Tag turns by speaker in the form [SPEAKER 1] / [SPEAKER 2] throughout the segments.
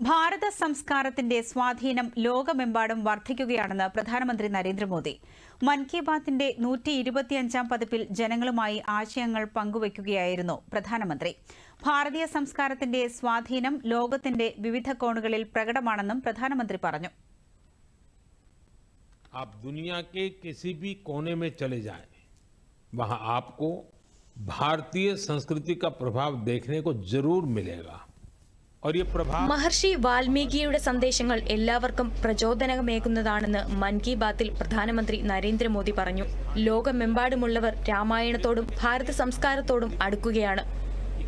[SPEAKER 1] ഭാരത സംസ്കാരത്തിന്റെ സ്വാധീനം ലോകമെമ്പാടും വർദ്ധിക്കുകയാണെന്ന് പ്രധാനമന്ത്രി നരേന്ദ്രമോദി മൻ കി ബാത്തിന്റെ നൂറ്റി ഇരുപത്തിയഞ്ചാം പതിപ്പിൽ ജനങ്ങളുമായി ആശയങ്ങൾ പങ്കുവയ്ക്കുകയായിരുന്നു പ്രധാനമന്ത്രി ഭാരതീയ സംസ്കാരത്തിന്റെ സ്വാധീനം ലോകത്തിന്റെ വിവിധ കോണുകളിൽ പ്രകടമാണെന്നും പ്രധാനമന്ത്രി പറഞ്ഞു
[SPEAKER 2] आप दुनिया के किसी भी कोने में चले जाएं, वहां आपको भारतीय संस्कृति का प्रभाव देखने को जरूर मिलेगा और ये प्रभाव
[SPEAKER 3] മഹർഷി വാൽമീകിയുടെ സന്ദേശങ്ങൾ എല്ലാവർക്കും പ്രചോദനമേകുന്നതാണെന്ന് മൻ കി ബാത്തിൽ പ്രധാനമന്ത്രി നരേന്ദ്രമോദി പറഞ്ഞു. ലോകമെമ്പാടുമുള്ളവർ രാമായണത്തോടും ഭാരത സംസ്കാരത്തോടും അടുക്കുകയാണ്.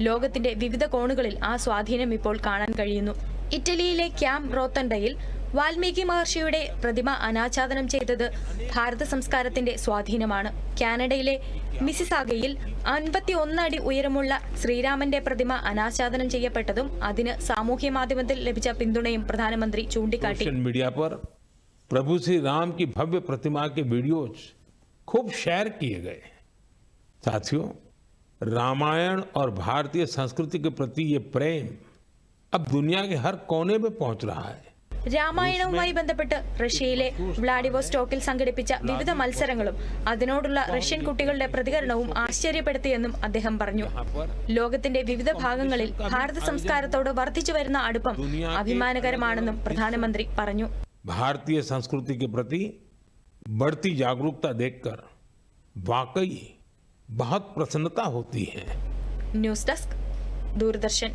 [SPEAKER 3] ലോകത്തിന്റെ വിവിധ കോണുകളിൽ ആ സ്വാധീനം ഇപ്പോൾ കാണാൻ കഴിയുന്നു. ഇറ്റലിയിലെ ക്യാം റോത്തണ്ടയിൽ വാൽമീകി മഹർഷിയുടെ പ്രതിമ അനാച്ഛാദനം ചെയ്തത് ഭാരത സംസ്കാരത്തിന്റെ സ്വാധീനമാണ് കാനഡയിലെ മിസിസാഗയിൽ അൻപത്തി ഒന്നടി ഉയരമുള്ള ശ്രീരാമന്റെ പ്രതിമ അനാച്ഛാദനം ചെയ്യപ്പെട്ടതും അതിന് സാമൂഹ്യ മാധ്യമത്തിൽ ലഭിച്ച പിന്തുണയും പ്രധാനമന്ത്രി ചൂണ്ടിക്കാട്ടി
[SPEAKER 2] सोशल मीडिया पर प्रभु श्री राम की भव्य प्रतिमा के वीडियोज खूब शेयर किए गए साथियों रामायण और भारतीय संस्कृति के प्रति ये प्रेम अब दुनिया के हर कोने में पहुंच रहा है
[SPEAKER 3] രാമായണവുമായി ബന്ധപ്പെട്ട് റഷ്യയിലെ വ്ളാഡിവോസ്റ്റോക്കിൽ സംഘടിപ്പിച്ച വിവിധ മത്സരങ്ങളും അതിനോടുള്ള റഷ്യൻ കുട്ടികളുടെ പ്രതികരണവും ആശ്ചര്യപ്പെടുത്തിയെന്നും അദ്ദേഹം പറഞ്ഞു ലോകത്തിന്റെ വിവിധ ഭാഗങ്ങളിൽ ഭാരത സംസ്കാരത്തോട് വർദ്ധിച്ചു വരുന്ന അടുപ്പം അഭിമാനകരമാണെന്നും പ്രധാനമന്ത്രി പറഞ്ഞു
[SPEAKER 2] भारतीय संस्कृति के प्रति बढ़ती जागरूकता देखकर वाकई बहुत प्रसन्नता होती है
[SPEAKER 3] ന്യൂസ് ഡെസ്ക് ദൂരദർശൻ